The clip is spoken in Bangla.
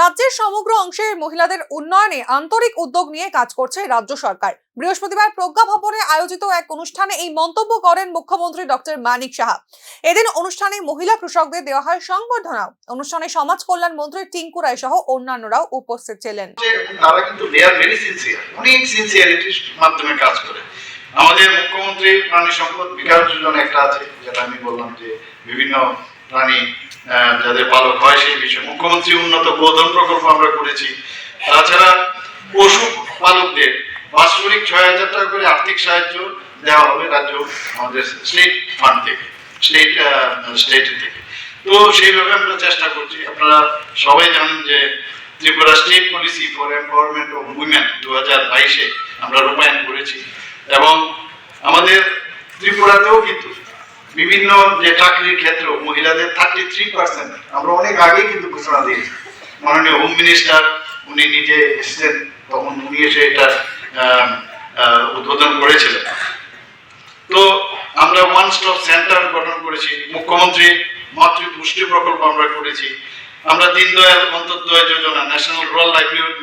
রাজ্যের সমগ্র অংশে মহিলাদের উন্নয়নে আন্তরিক উদ্যোগ নিয়ে কাজ করছে রাজ্য সরকার। বৃহস্পতিবার প্রজ্ঞা ভবনে আয়োজিত এক অনুষ্ঠানে এই মন্তব্য করেন মুখ্যমন্ত্রী ডক্টর মানিক সাহা। এদিন অনুষ্ঠানে মহিলা কৃষকদের দেওয়া হয় সংবর্ধনা। অনুষ্ঠানে সমাজ কল্যাণ মন্ত্রী টিঙ্কু রায় সহ অন্যান্যরাও উপস্থিত ছিলেন। তারা কিন্তু মাধ্যমে কাজ করে। আমাদের মুখ্যমন্ত্রী প্রাণী সম্পদ বিকাশ যোজনা একটা আছে, যেটা আমি বললাম যে বিভিন্ন আহ, যাদের পালক হয় সেই বিষয়ে। মুখ্যমন্ত্রী উন্নত গোধন প্রকল্প আমরা করেছি। তাছাড়া পশু পালকদের বাৎসরিক ছয় হাজার টাকা করে আর্থিক সাহায্য দেওয়া হবে রাজ্য আমাদের স্টেট ফান্ড থেকে স্টেট স্টেট থেকে। তো সেইভাবে আমরা চেষ্টা করছি। আপনারা সবাই জানেন যে Tripura state policy for empowerment of women দু হাজার বাইশে আমরা রূপায়ণ করেছি। এবং আমাদের ত্রিপুরাতেও কিন্তু বিভিন্ন যে চাকরির ক্ষেত্র মহিলাদের থার্টি থ্রি পার্সেন্ট আমরা অনেক আগেই কিন্তু ঘোষণা দিয়েছি। মাননীয় হোম মিনিস্টার উনি নিজে এসেছেন, তখন উনি এসে এটা উদ্বোধন করেছিলেন। তো আমরা ওয়ান স্টপ সেন্টার গঠন করেছি, মুখ্যমন্ত্রী মাতৃ পুষ্টি প্রকল্প আমরা করেছি। আমরা Deendayal Antyodaya Yojana national rural livelihood